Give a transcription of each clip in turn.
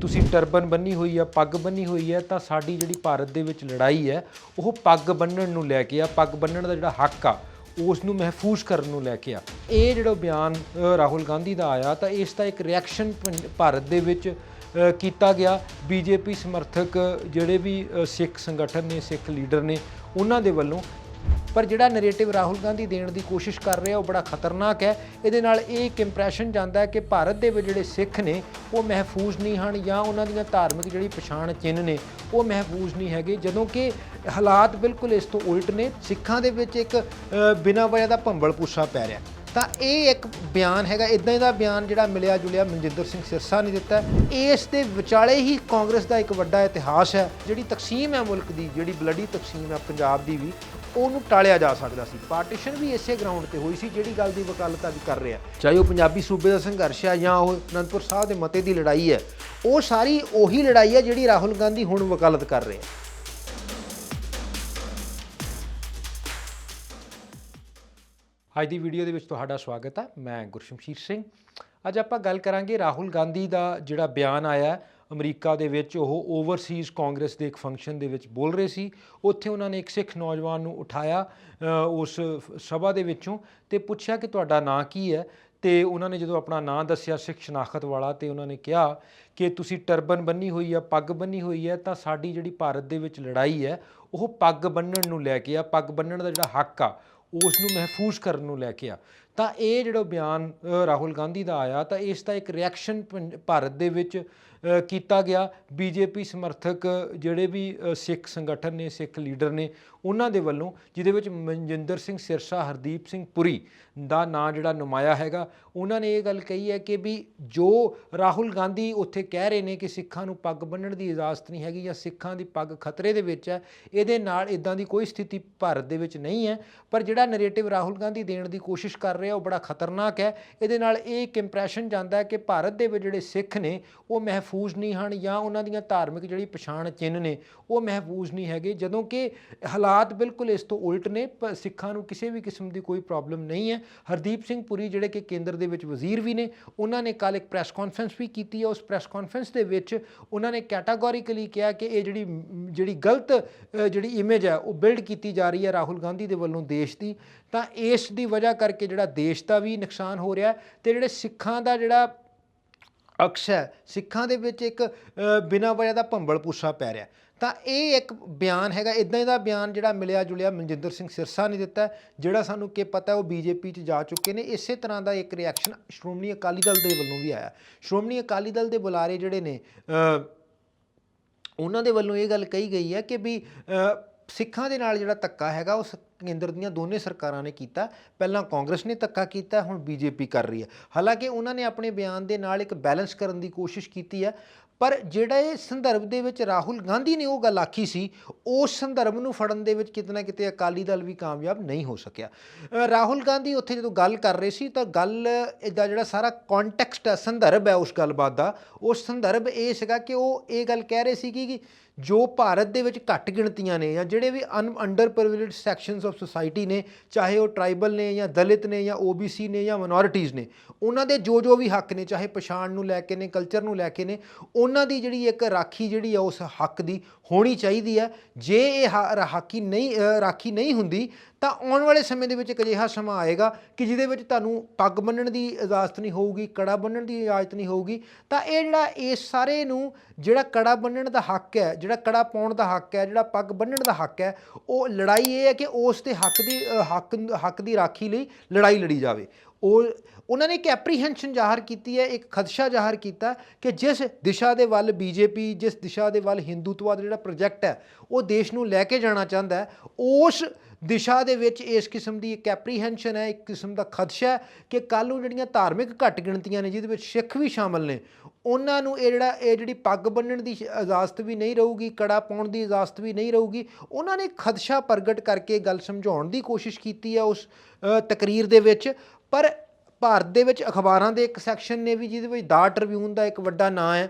ਤੁਸੀਂ ਟਰਬਨ ਬੰਨੀ ਹੋਈ ਆ, ਪੱਗ ਬੰਨੀ ਹੋਈ ਹੈ ਤਾਂ ਸਾਡੀ ਜਿਹੜੀ ਭਾਰਤ ਦੇ ਵਿੱਚ ਲੜਾਈ ਹੈ ਉਹ ਪੱਗ ਬੰਨਣ ਨੂੰ ਲੈ ਕੇ ਆ, ਪੱਗ ਬੰਨਣ ਦਾ ਜਿਹੜਾ ਹੱਕ ਆ ਉਸ ਨੂੰ ਮਹਿਫੂਜ਼ ਕਰਨ ਨੂੰ ਲੈ ਕੇ ਆ। ਇਹ ਜਿਹੜਾ ਬਿਆਨ ਰਾਹੁਲ ਗਾਂਧੀ ਦਾ ਆਇਆ, ਤਾਂ ਇਸ ਦਾ ਇੱਕ ਰਿਐਕਸ਼ਨ ਭਾਰਤ ਦੇ ਵਿੱਚ ਕੀਤਾ ਗਿਆ। ਬੀਜੇਪੀ ਸਮਰਥਕ ਜਿਹੜੇ ਵੀ ਸਿੱਖ ਸੰਗਠਨ ਨੇ, ਸਿੱਖ ਲੀਡਰ ਨੇ, ਉਹਨਾਂ ਦੇ ਵੱਲੋਂ ਪਰ ਜਿਹੜਾ ਨੈਰੇਟਿਵ ਰਾਹੁਲ ਗਾਂਧੀ ਦੇਣ ਦੀ ਕੋਸ਼ਿਸ਼ ਕਰ ਰਿਹਾ, ਉਹ ਬੜਾ ਖਤਰਨਾਕ ਹੈ। ਇਹਦੇ ਨਾਲ ਇਹ ਇੱਕ ਇੰਪ੍ਰੈਸ਼ਨ ਜਾਂਦਾ ਹੈ ਕਿ ਭਾਰਤ ਦੇ ਵਿੱਚ ਜਿਹੜੇ ਸਿੱਖ ਨੇ, ਉਹ ਮਹਿਫੂਜ਼ ਨਹੀਂ ਹਨ ਜਾਂ ਉਹਨਾਂ ਦੀਆਂ ਧਾਰਮਿਕ ਜਿਹੜੀ ਪਛਾਣ ਚਿੰਨ੍ਹ ਨੇ, ਉਹ ਮਹਿਫੂਜ਼ ਨਹੀਂ ਹੈਗੇ। ਜਦੋਂ ਕਿ ਹਾਲਾਤ ਬਿਲਕੁਲ ਇਸ ਤੋਂ ਉਲਟ ਨੇ। ਸਿੱਖਾਂ ਦੇ ਵਿੱਚ ਇੱਕ ਬਿਨਾਂ ਵਜ੍ਹਾ ਦਾ ਭੰਬਲ ਪੁੱਛਾ ਪੈ ਰਿਹਾ। ਤਾਂ ਇਹ ਇੱਕ ਬਿਆਨ ਹੈਗਾ ਇਦਾਂ ਦਾ ਬਿਆਨ ਜਿਹੜਾ ਮਿਲਿਆ ਜੁਲਿਆ ਮਨਜਿੰਦਰ ਸਿੰਘ ਸਿਰਸਾ ਨੇ ਦਿੱਤਾ ਇਸ ਦੇ ਵਿਚਾਲੇ ਹੀ ਕਾਂਗਰਸ ਦਾ ਇੱਕ ਵੱਡਾ ਇਤਿਹਾਸ ਹੈ, ਜਿਹੜੀ ਤਕਸੀਮ ਹੈ ਮੁਲਕ ਦੀ, ਜਿਹੜੀ ਬਲੱਡੀ ਤਕਸੀਮ ਹੈ ਪੰਜਾਬ ਦੀ ਵੀ, ਉਹਨੂੰ ਟਾਲਿਆ ਜਾ ਸਕਦਾ ਸੀ। ਪਾਰਟੀਸ਼ਨ ਵੀ ਇਸੇ ਗਰਾਊਂਡ ਤੇ ਹੋਈ ਸੀ, ਜਿਹੜੀ ਗੱਲ ਦੀ ਵਕਾਲਤ ਅੱਜ ਕਰ ਰਿਹਾ ਚਾਹੇ ਉਹ ਪੰਜਾਬੀ ਸੂਬੇ ਦਾ ਸੰਘਰਸ਼ ਹੈ ਜਾਂ ਉਹ ਅਨੰਦਪੁਰ ਸਾਹਿਬ ਦੇ ਮਤੇ ਦੀ ਲੜਾਈ ਹੈ, ਉਹ ਸਾਰੀ ਉਹੀ ਲੜਾਈ ਹੈ ਜਿਹੜੀ ਰਾਹੁਲ ਗਾਂਧੀ ਹੁਣ ਵਕਾਲਤ ਕਰ ਰਿਹਾ ਅੱਜ ਦੀ ਵੀਡੀਓ ਦੇ ਵਿੱਚ ਤੁਹਾਡਾ ਸਵਾਗਤ ਹੈ ਮੈਂ ਗੁਰਸ਼ਮਸ਼ੀਰ ਸਿੰਘ। ਅੱਜ ਆਪਾਂ ਗੱਲ ਕਰਾਂਗੇ ਰਾਹੁਲ ਗਾਂਧੀ ਦਾ ਜਿਹੜਾ ਬਿਆਨ ਆਇਆ ਅਮਰੀਕਾ ਦੇ ਵਿੱਚ ਉਹ ਓਵਰਸੀਜ਼ ਕਾਂਗਰਸ ਦੇ ਇੱਕ ਫੰਕਸ਼ਨ ਦੇ ਵਿੱਚ ਬੋਲ ਰਹੇ ਸੀ। ਉੱਥੇ ਉਹਨਾਂ ਨੇ ਇੱਕ ਸਿੱਖ ਨੌਜਵਾਨ ਨੂੰ ਉਠਾਇਆ ਉਸ ਸਭਾ ਦੇ ਵਿੱਚੋਂ ਤੇ ਪੁੱਛਿਆ ਕਿ ਤੁਹਾਡਾ ਨਾਂ ਕੀ ਹੈ? ਤੇ ਉਹਨਾਂ ਨੇ ਜਦੋਂ ਆਪਣਾ ਨਾਂ ਦੱਸਿਆ ਸਿੱਖ ਸ਼ਨਾਖਤ ਵਾਲਾ ਤੇ ਉਹਨਾਂ ਨੇ ਕਿਹਾ ਕਿ ਤੁਸੀਂ ਟਰਬਨ ਬੰਨੀ ਹੋਈ ਹੈ ਪੱਗ ਬੰਨੀ ਹੋਈ ਹੈ ਤਾਂ ਸਾਡੀ ਜਿਹੜੀ ਭਾਰਤ ਦੇ ਵਿੱਚ ਲੜਾਈ ਹੈ, ਉਹ ਪੱਗ ਬੰਨਣ ਨੂੰ ਲੈ ਕੇ ਆ। ਪੱਗ ਬੰਨਣ ਦਾ ਜਿਹੜਾ ਹੱਕ ਆ ਉਸ ਨੂੰ ਮਹਿਫੂਜ਼ ਕਰਨ ਨੂੰ ਲੈ ਕੇ ਆ। ਤਾਂ ਇਹ ਜਿਹੜਾ ਬਿਆਨ ਰਾਹੁਲ ਗਾਂਧੀ ਦਾ ਆਇਆ, ਤਾਂ ਇਸ ਦਾ ਇੱਕ ਰਿਐਕਸ਼ਨ ਭਾਰਤ ਦੇ ਵਿੱਚ ਕੀਤਾ ਗਿਆ। ਬੀਜੇਪੀ ਸਮਰਥਕ ਜਿਹੜੇ ਵੀ ਸਿੱਖ ਸੰਗਠਨ ਨੇ, ਸਿੱਖ ਲੀਡਰ ਨੇ, ਉਹਨਾਂ ਦੇ ਵੱਲੋਂ, ਜਿਹਦੇ ਵਿੱਚ ਮਨਜਿੰਦਰ ਸਿੰਘ ਸਿਰਸਾ, ਹਰਦੀਪ ਸਿੰਘ ਪੁਰੀ ਦਾ ਨਾਂ ਜਿਹੜਾ ਨੁਮਾਇਆ ਹੈਗਾ, ਉਹਨਾਂ ਨੇ ਇਹ ਗੱਲ ਕਹੀ ਹੈ ਕਿ ਵੀ ਜੋ ਰਾਹੁਲ ਗਾਂਧੀ ਉੱਥੇ ਕਹਿ ਰਹੇ ਨੇ ਕਿ ਸਿੱਖਾਂ ਨੂੰ ਪੱਗ ਬੰਨਣ ਦੀ ਇਜਾਜ਼ਤ ਨਹੀਂ ਹੈਗੀ ਜਾਂ ਸਿੱਖਾਂ ਦੀ ਪੱਗ ਖਤਰੇ ਦੇ ਵਿੱਚ ਹੈ, ਇਹਦੇ ਨਾਲ ਇਦਾਂ ਦੀ ਕੋਈ ਸਥਿਤੀ ਭਾਰਤ ਦੇ ਵਿੱਚ ਨਹੀਂ ਹੈ। ਪਰ ਜਿਹੜਾ ਨੈਰੇਟਿਵ ਰਾਹੁਲ ਗਾਂਧੀ ਦੇਣ ਦੀ ਕੋਸ਼ਿਸ਼ ਕਰ ਰਿਹਾ, ਉਹ ਬੜਾ ਖਤਰਨਾਕ ਹੈ। ਇਹਦੇ ਨਾਲ ਇਹ ਇੱਕ ਇੰਪ੍ਰੈਸ਼ਨ ਜਾਂਦਾ ਹੈ ਕਿ ਭਾਰਤ ਦੇ ਵਿੱਚ ਜਿਹੜੇ ਸਿੱਖ ਨੇ, ਉਹ ਮਹਿਫੂਜ਼ ਮਹਿਫੂਜ਼ ਨਹੀਂ ਹਨ ਜਾਂ ਉਹਨਾਂ ਦੀਆਂ ਧਾਰਮਿਕ ਜਿਹੜੀ ਪਛਾਣ ਚਿੰਨ੍ਹ ਨੇ, ਉਹ ਮਹਿਫੂਜ਼ ਨਹੀਂ ਹੈਗੇ। ਜਦੋਂ ਕਿ ਹਾਲਾਤ ਬਿਲਕੁਲ ਇਸ ਤੋਂ ਉਲਟ ਨੇ, ਪ- ਸਿੱਖਾਂ ਨੂੰ ਕਿਸੇ ਵੀ ਕਿਸਮ ਦੀ ਕੋਈ ਪ੍ਰੋਬਲਮ ਨਹੀਂ ਹੈ। ਹਰਦੀਪ ਸਿੰਘ ਪੁਰੀ ਜਿਹੜੇ ਕਿ ਕੇਂਦਰ ਦੇ ਵਿੱਚ ਵਜ਼ੀਰ ਵੀ ਨੇ, ਉਹਨਾਂ ਨੇ ਕੱਲ ਇੱਕ ਪ੍ਰੈਸ ਕਾਨਫਰੰਸ ਵੀ ਕੀਤੀ ਹੈ। ਉਸ ਪ੍ਰੈਸ ਕਾਨਫਰੰਸ ਦੇ ਵਿੱਚ ਉਹਨਾਂ ਨੇ ਕੈਟਾਗੋਰੀਕਲੀ ਕਿਹਾ ਕਿ ਇਹ ਜਿਹੜੀ ਜਿਹੜੀ ਗਲਤ ਜਿਹੜੀ ਇਮੇਜ ਹੈ, ਉਹ ਬਿਲਡ ਕੀਤੀ ਜਾ ਰਹੀ ਹੈ ਰਾਹੁਲ ਗਾਂਧੀ ਦੇ ਵੱਲੋਂ ਦੇਸ਼ ਦੀ। ਤਾਂ ਇਸ ਦੀ ਵਜ੍ਹਾ ਕਰਕੇ ਜਿਹੜਾ ਦੇਸ਼ ਦਾ ਵੀ ਨੁਕਸਾਨ ਹੋ ਰਿਹਾ ਹੈ ਤੇ ਜਿਹੜੇ ਸਿੱਖਾਂ ਦਾ ਜਿਹੜਾ ਅਕਸ ਹੈ। ਸਿੱਖਾਂ ਦੇ ਵਿੱਚ ਇੱਕ ਬਿਨਾਂ ਵਜ੍ਹਾ ਦਾ ਭੰਬਲ ਪੁੱਛਾ ਪੈ ਰਿਹਾ। ਤਾਂ ਇਹ ਇੱਕ ਬਿਆਨ ਹੈਗਾ ਇਦਾਂ ਦਾ ਬਿਆਨ ਜਿਹੜਾ ਮਿਲਿਆ ਜੁਲਿਆ ਮਨਜਿੰਦਰ ਸਿੰਘ ਸਿਰਸਾ ਨੇ ਦਿੱਤਾ ਜਿਹੜਾ ਸਾਨੂੰ ਕਿ ਪਤਾ ਉਹ ਬੀਜੇਪੀ 'ਚ ਜਾ ਚੁੱਕੇ ਨੇ। ਇਸੇ ਤਰ੍ਹਾਂ ਦਾ ਇੱਕ ਰਿਐਕਸ਼ਨ ਸ਼੍ਰੋਮਣੀ ਅਕਾਲੀ ਦਲ ਦੇ ਵੱਲੋਂ ਵੀ ਆਇਆ। ਸ਼੍ਰੋਮਣੀ ਅਕਾਲੀ ਦਲ ਦੇ ਬੁਲਾਰੇ ਜਿਹੜੇ ਨੇ ਉਹਨਾਂ ਦੇ ਵੱਲੋਂ ਇਹ ਗੱਲ ਕਹੀ ਗਈ ਹੈ ਕਿ ਵੀ ਸਿੱਖਾਂ ਦੇ ਨਾਲ ਜਿਹੜਾ ਧੱਕਾ ਹੈਗਾ, ਉਹ ਸ- ਕੇਂਦਰ ਦੀਆਂ ਦੋਨੇ ਸਰਕਾਰਾਂ ਨੇ ਕੀਤਾ, ਪਹਿਲਾਂ ਕਾਂਗਰਸ ਨੇ ਧੱਕਾ ਕੀਤਾ, ਹੁਣ ਬੀਜੇਪੀ ਕਰ ਰਹੀ ਹੈ। ਹਾਲਾਂਕਿ ਉਹਨਾਂ ਨੇ ਆਪਣੇ ਬਿਆਨ ਦੇ ਨਾਲ ਇੱਕ ਬੈਲੈਂਸ ਕਰਨ ਦੀ ਕੋਸ਼ਿਸ਼ ਕੀਤੀ ਹੈ, ਪਰ ਜਿਹੜਾ ਇਹ ਸੰਦਰਭ ਦੇ ਵਿੱਚ ਰਾਹੁਲ ਗਾਂਧੀ ਨੇ ਉਹ ਗੱਲ ਆਖੀ ਸੀ, ਉਸ ਸੰਦਰਭ ਨੂੰ ਫੜਨ ਦੇ ਵਿੱਚ ਕਿਤੇ ਨਾ ਕਿਤੇ ਅਕਾਲੀ ਦਲ ਵੀ ਕਾਮਯਾਬ ਨਹੀਂ ਹੋ ਸਕਿਆ। ਰਾਹੁਲ ਗਾਂਧੀ ਉੱਥੇ ਜਦੋਂ ਗੱਲ ਕਰ ਰਹੇ ਸੀ, ਤਾਂ ਗੱਲ ਦਾ ਜਿਹੜਾ ਸਾਰਾ ਕੰਟੈਕਸਟ ਹੈ, ਸੰਦਰਭ ਹੈ ਉਸ ਗੱਲਬਾਤ ਦਾ, ਉਸ ਸੰਦਰਭ ਇਹ ਸੀਗਾ ਕਿ ਉਹ ਇਹ ਗੱਲ ਕਹਿ ਰਹੇ ਸੀ ਕਿ ਜੋ ਭਾਰਤ ਦੇ ਵਿੱਚ ਘੱਟ ਗਿਣਤੀਆਂ ਨੇ ਜਾਂ ਜਿਹੜੇ ਵੀ underprivileged sections of society ਨੇ, ਚਾਹੇ ਉਹ ਟ੍ਰਾਈਬਲ ਨੇ ਜਾਂ ਦਲਿਤ ਨੇ ਜਾਂ OBC ਨੇ ਜਾਂ ਮਿਨੋਰਿਟੀਜ਼ ਨੇ, ਉਹਨਾਂ ਦੇ ਜੋ ਜੋ ਵੀ ਹੱਕ ਨੇ, ਚਾਹੇ ਪਛਾਣ ਨੂੰ ਲੈ ਕੇ ਨੇ ਕਲਚਰ ਨੂੰ ਲੈ ਕੇ ਨੇ, ਉਹਨਾਂ ਦੀ ਜਿਹੜੀ ਇੱਕ ਰਾਖੀ ਜਿਹੜੀ ਆ ਉਸ ਹੱਕ ਦੀ ਹੋਣੀ ਚਾਹੀਦੀ ਹੈ ਜੇ ਇਹ ਹਾ- ਰਾਖੀ ਨਹੀਂ ਰਾਖੀ ਨਹੀਂ ਹੁੰਦੀ, ਤਾਂ ਆਉਣ ਵਾਲੇ ਸਮੇਂ ਦੇ ਵਿੱਚ ਇੱਕ ਅਜਿਹਾ ਸਮਾਂ ਆਏਗਾ ਕਿ ਜਿਹਦੇ ਵਿੱਚ ਤੁਹਾਨੂੰ ਪੱਗ ਬੰਨਣ ਦੀ ਇਜਾਜ਼ਤ ਨਹੀਂ ਹੋਊਗੀ, ਕੜਾ ਬੰਨਣ ਦੀ ਇਜਾਜ਼ਤ ਨਹੀਂ ਹੋਊਗੀ। ਤਾਂ ਇਹ ਜਿਹੜਾ ਇਸ ਸਾਰੇ ਨੂੰ ਜਿਹੜਾ ਕੜਾ ਬੰਨਣ ਦਾ ਹੱਕ ਹੈ, ਜਿਹੜਾ ਕੜਾ ਪਾਉਣ ਦਾ ਹੱਕ ਹੈ, ਜਿਹੜਾ ਪੱਗ ਬੰਨਣ ਦਾ ਹੱਕ ਹੈ, ਉਹ ਲੜਾਈ ਇਹ ਹੈ ਕਿ ਉਸ ਦੇ ਹੱਕ ਦੀ ਹੱਕ ਹੱਕ ਦੀ ਰਾਖੀ ਲਈ ਲੜਾਈ ਲੜੀ ਜਾਵੇ। ਉਹ, ਉਹਨਾਂ ਨੇ ਇੱਕ ਐਪਰੀਹੈਂਸ਼ਨ ਜ਼ਾਹਰ ਕੀਤੀ ਹੈ, ਇੱਕ ਖਦਸ਼ਾ ਜ਼ਾਹਰ ਕੀਤਾ ਕਿ ਜਿਸ ਦਿਸ਼ਾ ਦੇ ਵੱਲ ਬੀਜੇਪੀ, ਜਿਸ ਦਿਸ਼ਾ ਦੇ ਵੱਲ ਹਿੰਦੂਤਵਾ ਦਾ ਜਿਹੜਾ ਪ੍ਰੋਜੈਕਟ ਹੈ, ਉਹ ਦੇਸ਼ ਨੂੰ ਲੈ ਕੇ ਜਾਣਾ ਚਾਹੁੰਦਾ ਹੈ, ਉਸ ਦਿਸ਼ਾ ਦੇ ਵਿੱਚ ਇਸ ਕਿਸਮ ਦੀ ਇੱਕ ਐਪਰੀਹੈਂਸ਼ਨ ਹੈ, ਇੱਕ ਕਿਸਮ ਦਾ ਖਦਸ਼ਾ ਹੈ ਕਿ ਕੱਲ ਨੂੰ ਜਿਹੜੀਆਂ ਧਾਰਮਿਕ ਘੱਟ ਗਿਣਤੀਆਂ ਨੇ, ਜਿਹਦੇ ਵਿੱਚ ਸਿੱਖ ਵੀ ਸ਼ਾਮਲ ਨੇ, ਉਹਨਾਂ ਨੂੰ ਇਹ ਜਿਹੜਾ, ਇਹ ਜਿਹੜੀ ਪੱਗ ਬੰਨਣ ਦੀ ਸ਼- ਇਜਾਜ਼ਤ ਵੀ ਨਹੀਂ ਰਹੂਗੀ, ਕੜਾ ਪਾਉਣ ਦੀ ਇਜਾਜ਼ਤ ਵੀ ਨਹੀਂ ਰਹੂਗੀ, ਉਹਨਾਂ ਨੇ ਖਦਸ਼ਾ ਪ੍ਰਗਟ ਕਰਕੇ ਗੱਲ ਸਮਝਾਉਣ ਦੀ ਕੋਸ਼ਿਸ਼ ਕੀਤੀ ਹੈ ਉਸ ਤਕਰੀਰ ਦੇ ਵਿੱਚ। ਪਰ ਭਾਰਤ ਦੇ ਵਿੱਚ ਅਖਬਾਰਾਂ ਦੇ ਇੱਕ ਸੈਕਸ਼ਨ ਨੇ ਵੀ, ਜਿਹਦੇ ਵਿੱਚ ਦਾ ਟ੍ਰਿਬਿਊਨ ਦਾ ਇੱਕ ਵੱਡਾ ਨਾਂ ਹੈ,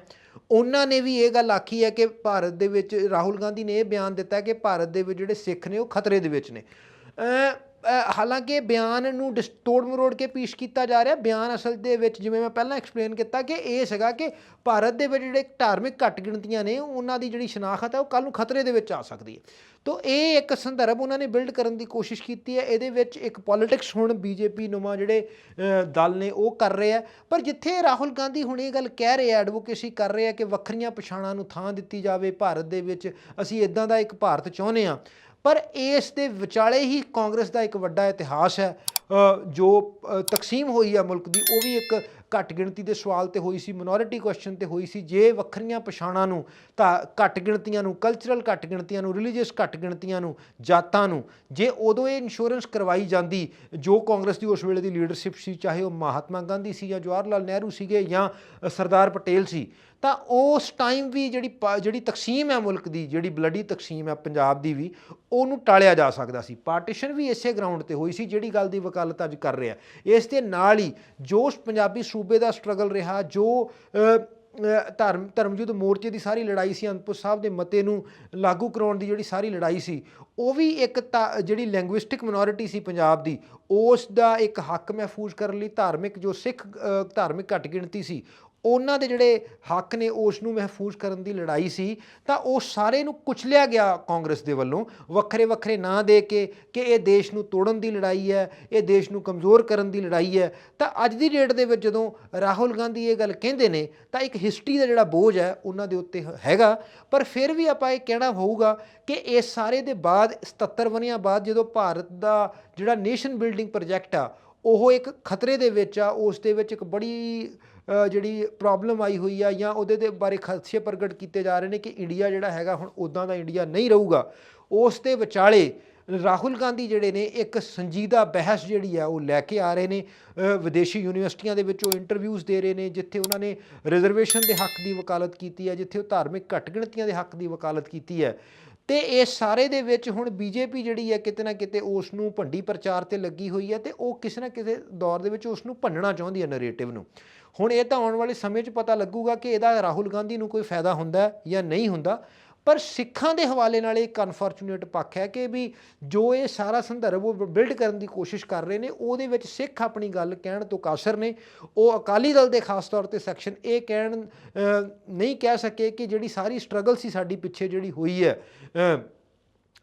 ਉਹਨਾਂ ਨੇ ਵੀ ਇਹ ਗੱਲ ਆਖੀ ਹੈ ਕਿ ਭਾਰਤ ਦੇ ਵਿੱਚ ਰਾਹੁਲ ਗਾਂਧੀ ਨੇ ਇਹ ਬਿਆਨ ਦਿੱਤਾ ਕਿ ਭਾਰਤ ਦੇ ਵਿੱਚ ਜਿਹੜੇ ਸਿੱਖ ਨੇ ਉਹ ਖਤਰੇ ਦੇ ਵਿੱਚ ਨੇ। ਹਾਲਾਂਕਿ ਬਿਆਨ ਨੂੰ ਡਿਸ- ਤੋੜ ਮਰੋੜ ਕੇ ਪੇਸ਼ ਕੀਤਾ ਜਾ ਰਿਹਾ। ਬਿਆਨ ਅਸਲ ਦੇ ਵਿੱਚ ਜਿਵੇਂ ਮੈਂ ਪਹਿਲਾਂ ਐਕਸਪਲੇਨ ਕੀਤਾ ਕਿ ਇਹ ਸੀਗਾ ਕਿ ਭਾਰਤ ਦੇ ਵਿੱਚ ਜਿਹੜੇ ਧਾਰਮਿਕ ਘੱਟ ਗਿਣਤੀਆਂ ਨੇ, ਉਹਨਾਂ ਦੀ ਜਿਹੜੀ ਸ਼ਨਾਖਤ ਹੈ, ਉਹ ਕੱਲ ਨੂੰ ਖਤਰੇ ਦੇ ਵਿੱਚ ਆ ਸਕਦੀ ਹੈ। ਤੋ ਇਹ ਇੱਕ ਸੰਦਰਭ ਉਹਨਾਂ ਨੇ ਬਿਲਡ ਕਰਨ ਦੀ ਕੋਸ਼ਿਸ਼ ਕੀਤੀ ਹੈ। ਇਹਦੇ ਵਿੱਚ ਇੱਕ ਪੋਲਿਟਿਕਸ ਹੁਣ ਬੀਜੇਪੀ ਨੁਮਾ ਜਿਹੜੇ ਦਲ ਨੇ, ਉਹ ਕਰ ਰਹੇ ਆ ਪਰ ਜਿੱਥੇ ਰਾਹੁਲ ਗਾਂਧੀ ਹੁਣ ਇਹ ਗੱਲ ਕਹਿ ਰਹੇ ਆ ਐਡਵੋਕੇਸੀ ਕਰ ਰਹੇ ਆ ਕਿ ਵੱਖਰੀਆਂ ਪਛਾਣਾਂ ਨੂੰ ਥਾਂ ਦਿੱਤੀ ਜਾਵੇ, ਭਾਰਤ ਦੇ ਵਿੱਚ ਅਸੀਂ ਇਦਾਂ ਦਾ ਇੱਕ ਭਾਰਤ ਚਾਹੁੰਦੇ ਆ ਪਰ ਇਸ ਦੇ ਵਿਚਾਲੇ ਹੀ ਕਾਂਗਰਸ ਦਾ ਇੱਕ ਵੱਡਾ ਇਤਿਹਾਸ ਹੈ। ਜੋ ਤਕਸੀਮ ਹੋਈ ਹੈ ਮੁਲਕ ਦੀ, ਉਹ ਵੀ ਇੱਕ ਘੱਟ ਗਿਣਤੀ ਦੇ ਸਵਾਲ ਤੇ ਹੋਈ ਸੀ ਮਿਨੋਰਿਟੀ ਕੁਐਸਚਨ ਤੇ ਹੋਈ ਸੀ, ਜੇ ਵੱਖਰੀਆਂ ਪਛਾਣਾਂ ਨੂੰ, ਤਾਂ ਘੱਟ ਗਿਣਤੀਆਂ ਨੂੰ ਕਲਚਰਲ ਘੱਟ ਗਿਣਤੀਆਂ ਨੂੰ ਰਿਲੀਜੀਅਸ ਘੱਟ ਗਿਣਤੀਆਂ ਨੂੰ, ਜਾਤਾਂ ਨੂੰ, ਜੇ ਉਦੋਂ ਇਹ ਇੰਸ਼ੋਰੈਂਸ ਕਰਵਾਈ ਜਾਂਦੀ, ਜੋ ਕਾਂਗਰਸ ਦੀ ਉਸ ਵੇਲੇ ਦੀ ਲੀਡਰਸ਼ਿਪ ਸੀ, ਚਾਹੇ ਉਹ ਮਹਾਤਮਾ ਗਾਂਧੀ ਸੀ ਜਾਂ ਜਵਾਹਰ ਲਾਲ ਨਹਿਰੂ ਸੀਗੇ ਜਾਂ ਸਰਦਾਰ ਪਟੇਲ ਸੀ, ਤਾਂ ਉਸ ਟਾਈਮ ਵੀ ਜਿਹੜੀ ਪਾ- ਜਿਹੜੀ ਤਕਸੀਮ ਹੈ ਮੁਲਕ ਦੀ, ਜਿਹੜੀ ਬਲੱਡੀ ਤਕਸੀਮ ਹੈ ਪੰਜਾਬ ਦੀ ਵੀ, ਉਹਨੂੰ ਟਾਲਿਆ ਜਾ ਸਕਦਾ ਸੀ। ਪਾਰਟੀਸ਼ਨ ਵੀ ਇਸੇ ਗਰਾਊਂਡ ਤੇ ਹੋਈ ਸੀ, ਜਿਹੜੀ ਗੱਲ ਦੀ ਵਕਾਲਤ ਅੱਜ ਕਰ ਰਿਹਾ। ਇਸ ਦੇ ਨਾਲ ਹੀ ਜੋ ਪੰਜਾਬੀ ਸੂਬੇ ਦਾ ਸਟਰਗਲ ਰਿਹਾ ਜੋ ਅ, ਧਰਮ ਧਰਮਯੁੱਧ ਮੋਰਚੇ ਦੀ ਸਾਰੀ ਲੜਾਈ ਸੀ ਅਨੰਦਪੁਰ ਸਾਹਿਬ ਦੇ ਮਤੇ ਨੂੰ ਲਾਗੂ ਕਰਾਉਣ ਦੀ ਜਿਹੜੀ ਸਾਰੀ ਲੜਾਈ ਸੀ ਉਹ ਵੀ ਇੱਕ ਤਾਂ ਜਿਹੜੀ ਲੈਂਗੁਇਸਟਿਕ ਮਿਨੋਰਿਟੀ ਸੀ ਪੰਜਾਬ ਦੀ ਉਸ ਦਾ ਇੱਕ ਹੱਕ ਮਹਿਫੂਜ਼ ਕਰਨ ਲਈ ਧਾਰਮਿਕ ਜੋ ਸਿੱਖ ਧਾਰਮਿਕ ਘੱਟ ਗਿਣਤੀ ਸੀ ਉਹਨਾਂ ਦੇ ਜਿਹੜੇ ਹੱਕ ਨੇ, ਉਸ ਨੂੰ ਮਹਿਫੂਜ਼ ਕਰਨ ਦੀ ਲੜਾਈ ਸੀ, ਤਾਂ ਉਹ ਸਾਰੇ ਨੂੰ ਕੁਚਲਿਆ ਗਿਆ ਕਾਂਗਰਸ ਦੇ ਵੱਲੋਂ। ਵੱਖਰੇ ਵੱਖਰੇ ਨਾਂ ਦੇ ਕੇ ਕਿ ਇਹ ਦੇਸ਼ ਨੂੰ ਤੋੜਨ ਦੀ ਲੜਾਈ ਹੈ, ਇਹ ਦੇਸ਼ ਨੂੰ ਕਮਜ਼ੋਰ ਕਰਨ ਦੀ ਲੜਾਈ ਹੈ। ਤਾਂ ਅੱਜ ਦੀ ਡੇਟ ਦੇ ਵਿੱਚ ਜਦੋਂ ਰਾਹੁਲ ਗਾਂਧੀ ਇਹ ਗੱਲ ਕਹਿੰਦੇ ਨੇ, ਤਾਂ ਇੱਕ ਹਿਸਟਰੀ ਦਾ ਜਿਹੜਾ ਬੋਝ ਹੈ, ਉਹਨਾਂ ਦੇ ਉੱਤੇ ਹੈਗਾ। ਪਰ ਫਿਰ ਵੀ ਆਪਾਂ ਇਹ ਕਹਿਣਾ ਹੋਊਗਾ ਕਿ ਇਹ ਸਾਰੇ ਦੇ ਬਾਅਦ 77 ਵਰਿਆਂ ਬਾਅਦ ਜਦੋਂ ਭਾਰਤ ਦਾ ਜਿਹੜਾ ਨੇਸ਼ਨ ਬਿਲਡਿੰਗ ਪ੍ਰੋਜੈਕਟ ਆ, ਉਹ ਇੱਕ ਖਤਰੇ ਦੇ ਵਿੱਚ ਆ, ਉਸ ਦੇ ਵਿੱਚ ਇੱਕ ਬੜੀ ਜਿਹੜੀ ਪ੍ਰੋਬਲਮ ਆਈ ਹੋਈ ਆ ਜਾਂ ਉਹਦੇ ਦੇ ਬਾਰੇ ਖਦਸ਼ੇ ਪ੍ਰਗਟ ਕੀਤੇ ਜਾ ਰਹੇ ਨੇ ਕਿ ਇੰਡੀਆ ਜਿਹੜਾ ਹੈਗਾ ਹੁਣ ਉਦਾਂ ਦਾ ਇੰਡੀਆ ਨਹੀਂ ਰਹੂਗਾ। ਉਸ ਦੇ ਵਿਚਾਲੇ ਰਾਹੁਲ ਗਾਂਧੀ ਜਿਹੜੇ ਨੇ, ਇੱਕ ਸੰਜੀਦਾ ਬਹਿਸ ਜਿਹੜੀ ਆ, ਉਹ ਲੈ ਕੇ ਆ ਰਹੇ ਨੇ। ਵਿਦੇਸ਼ੀ ਯੂਨੀਵਰਸਿਟੀਆਂ ਦੇ ਵਿੱਚ ਉਹ ਇੰਟਰਵਿਊਜ਼ ਦੇ ਰਹੇ ਨੇ, ਜਿੱਥੇ ਉਹਨਾਂ ਨੇ ਰਿਜ਼ਰਵੇਸ਼ਨ ਦੇ ਹੱਕ ਦੀ ਵਕਾਲਤ ਕੀਤੀ ਹੈ ਜਿੱਥੇ ਉਹ ਧਾਰਮਿਕ ਘੱਟ ਗਿਣਤੀਆਂ ਦੇ ਹੱਕ ਦੀ ਵਕਾਲਤ ਕੀਤੀ ਹੈ ਤੇ ਇਹ ਸਾਰੇ ਦੇ ਵਿੱਚ ਹੁਣ ਬੀਜੇਪੀ ਜਿਹੜੀ ਹੈ ਕਿਤੇ ਨਾ ਕਿਤੇ ਉਸ ਨੂੰ ਭੰਡੀ ਪ੍ਰਚਾਰ ਤੇ ਲੱਗੀ ਹੋਈ ਹੈ ਤੇ ਉਹ ਕਿਸੇ ਨਾ ਕਿਸੇ ਦੌਰ ਦੇ ਵਿੱਚ ਉਸ ਨੂੰ ਭੰਨਣਾ ਚਾਹੁੰਦੀ ਹੈ ਨੈਰੇਟਿਵ ਨੂੰ। ਹੁਣ ਇਹ ਤਾਂ ਆਉਣ ਵਾਲੇ ਸਮੇਂ 'ਚ ਪਤਾ ਲੱਗੂਗਾ ਕਿ ਇਹਦਾ ਰਾਹੁਲ ਗਾਂਧੀ ਨੂੰ ਕੋਈ ਫਾਇਦਾ ਹੁੰਦਾ ਜਾਂ ਨਹੀਂ ਹੁੰਦਾ। ਪਰ ਸਿੱਖਾਂ ਦੇ ਹਵਾਲੇ ਨਾਲ ਇੱਕ ਅਨਫੋਰਚੂਨੇਟ ਪੱਖ ਹੈ ਕਿ ਵੀ ਜੋ ਇਹ ਸਾਰਾ ਸੰਦਰਭ ਉਹ ਬਿਲਡ ਕਰਨ ਦੀ ਕੋਸ਼ਿਸ਼ ਕਰ ਰਹੇ ਨੇ, ਉਹਦੇ ਵਿੱਚ ਸਿੱਖ ਆਪਣੀ ਗੱਲ ਕਹਿਣ ਤੋਂ ਕਾਸਰ ਨੇ। ਉਹ ਅਕਾਲੀ ਦਲ ਦੇ ਖਾਸ ਤੌਰ ਤੇ ਸੈਕਸ਼ਨ ਇਹ ਕਹਿਣ ਨਹੀਂ ਕਹਿ ਸਕੇ ਕਿ ਜਿਹੜੀ ਸਾਰੀ ਸਟਰਗਲ ਸੀ ਸਾਡੀ ਪਿੱਛੇ ਜਿਹੜੀ ਹੋਈ ਹੈ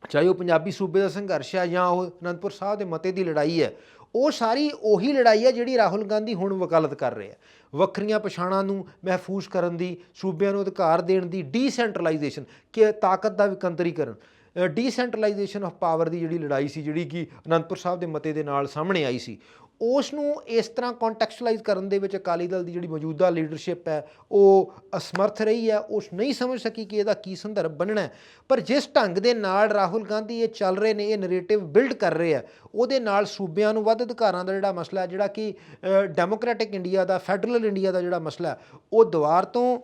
ਚਾਹੇ ਉਹ ਪੰਜਾਬੀ ਸੂਬੇ ਦਾ ਸੰਘਰਸ਼ ਹੈ ਜਾਂ ਉਹ ਅਨੰਦਪੁਰ ਸਾਹਿਬ ਦੇ ਮਤੇ ਦੀ ਲੜਾਈ ਹੈ ਉਹ ਸਾਰੀ ਉਹੀ ਲੜਾਈ ਹੈ ਜਿਹੜੀ ਰਾਹੁਲ ਗਾਂਧੀ ਹੁਣ ਵਕਾਲਤ ਕਰ ਰਿਹਾ ਵੱਖਰੀਆਂ ਪਛਾਣਾਂ ਨੂੰ ਮਹਿਫੂਜ਼ ਕਰਨ ਦੀ, ਸੂਬਿਆਂ ਨੂੰ ਅਧਿਕਾਰ ਦੇਣ ਦੀ ਡੀਸੈਂਟਰਲਾਈਜੇਸ਼ਨ ਕਿ ਤਾਕਤ ਦਾ ਵਿਕੰਤਰੀਕਰਨ। ਡੀਸੈਂਟਰਲਾਈਜੇਸ਼ਨ ਆਫ ਪਾਵਰ ਦੀ ਜਿਹੜੀ ਲੜਾਈ ਸੀ, ਜਿਹੜੀ ਕਿ ਅਨੰਦਪੁਰ ਸਾਹਿਬ ਦੇ ਮਤੇ ਦੇ ਨਾਲ ਸਾਹਮਣੇ ਆਈ ਸੀ ਉਸ ਨੂੰ ਇਸ ਤਰ੍ਹਾਂ ਕੰਟੈਕਸਚੁਅਲਾਈਜ਼ ਕਰਨ ਦੇ ਵਿੱਚ ਅਕਾਲੀ ਦਲ ਦੀ ਜਿਹੜੀ ਮੌਜੂਦਾ ਲੀਡਰਸ਼ਿਪ ਹੈ, ਉਹ ਅਸਮਰਥ ਰਹੀ ਹੈ। ਉਸ ਨਹੀਂ ਸਮਝ ਸਕੀ ਕਿ ਇਹਦਾ ਕੀ ਸੰਦਰਭ ਬਣਨਾ ਹੈ। ਪਰ ਜਿਸ ਢੰਗ ਦੇ ਨਾਲ ਰਾਹੁਲ ਗਾਂਧੀ ਇਹ ਚੱਲ ਰਹੇ ਨੇ, ਇਹ ਨੈਰੇਟਿਵ ਬਿਲਡ ਕਰ ਰਹੇ ਆ ਉਹਦੇ ਨਾਲ ਸੂਬਿਆਂ ਨੂੰ ਵੱਧ ਅਧਿਕਾਰਾਂ ਦਾ ਜਿਹੜਾ ਮਸਲਾ ਹੈ, ਜਿਹੜਾ ਕਿ ਡੈਮੋਕ੍ਰੈਟਿਕ ਇੰਡੀਆ ਦਾ ਫੈਡਰਲ ਇੰਡੀਆ ਦਾ ਜਿਹੜਾ ਮਸਲਾ ਉਹ ਦੁਆਰ ਤੋਂ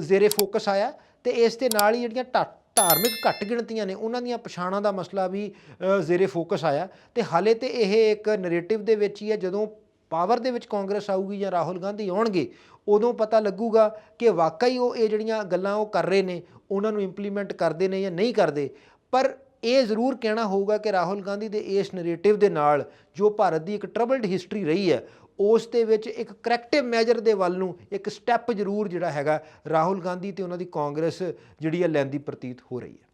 ਜ਼ੇਰੇ ਫੋਕਸ ਆਇਆ ਤੇ ਇਸ ਦੇ ਨਾਲ ਹੀ ਜਿਹੜੀਆਂ ਢਾ- ਧਾਰਮਿਕ ਘੱਟ ਗਿਣਤੀਆਂ ਨੇ ਉਹਨਾਂ ਦੀਆਂ ਪਛਾਣਾਂ ਦਾ ਮਸਲਾ ਵੀ ਅ, ਜ਼ੇਰੇ ਫੋਕਸ ਆਇਆ। ਤੇ ਹਾਲੇ ਤੇ ਇਹ ਇੱਕ ਨੈਰੇਟਿਵ ਦੇ ਵਿੱਚ ਹੀ ਹੈ ਜਦੋਂ ਪਾਵਰ ਦੇ ਵਿੱਚ ਕਾਂਗਰਸ ਆਊਗੀ ਜਾਂ ਰਾਹੁਲ ਗਾਂਧੀ ਆਉਣਗੇ ਉਦੋਂ ਪਤਾ ਲੱਗੂਗਾ ਕਿ ਵਾਕਈ ਉਹ ਇਹ ਜਿਹੜੀਆਂ ਗੱਲਾਂ ਉਹ ਕਰ ਰਹੇ ਨੇ ਉਹਨਾਂ ਨੂੰ ਇੰਪਲੀਮੈਂਟ ਕਰਦੇ ਨੇ ਜਾਂ ਨਹੀਂ ਕਰਦੇ। ਪਰ ਇਹ ਜ਼ਰੂਰ ਕਹਿਣਾ ਹੋਊਗਾ ਕਿ ਰਾਹੁਲ ਗਾਂਧੀ ਦੇ ਇਸ ਨੈਰੇਟਿਵ ਦੇ ਨਾਲ ਜੋ ਭਾਰਤ ਦੀ ਇੱਕ ਟਰਬਲਡ ਹਿਸਟਰੀ ਰਹੀ ਹੈ ਉਸ ਦੇ ਵਿੱਚ ਇੱਕ ਕਰੈਕਟਿਵ ਮੈਜਰ ਦੇ ਵੱਲ ਨੂੰ ਇੱਕ ਸਟੈਪ ਜ਼ਰੂਰ ਜਿਹੜਾ ਹੈਗਾ ਰਾਹੁਲ ਗਾਂਧੀ ਤੇ ਉਹਨਾਂ ਦੀ ਕਾਂਗਰਸ ਜਿਹੜੀ ਹੈ ਲੈਂਦੀ ਪ੍ਰਤੀਤ ਹੋ ਰਹੀ ਹੈ।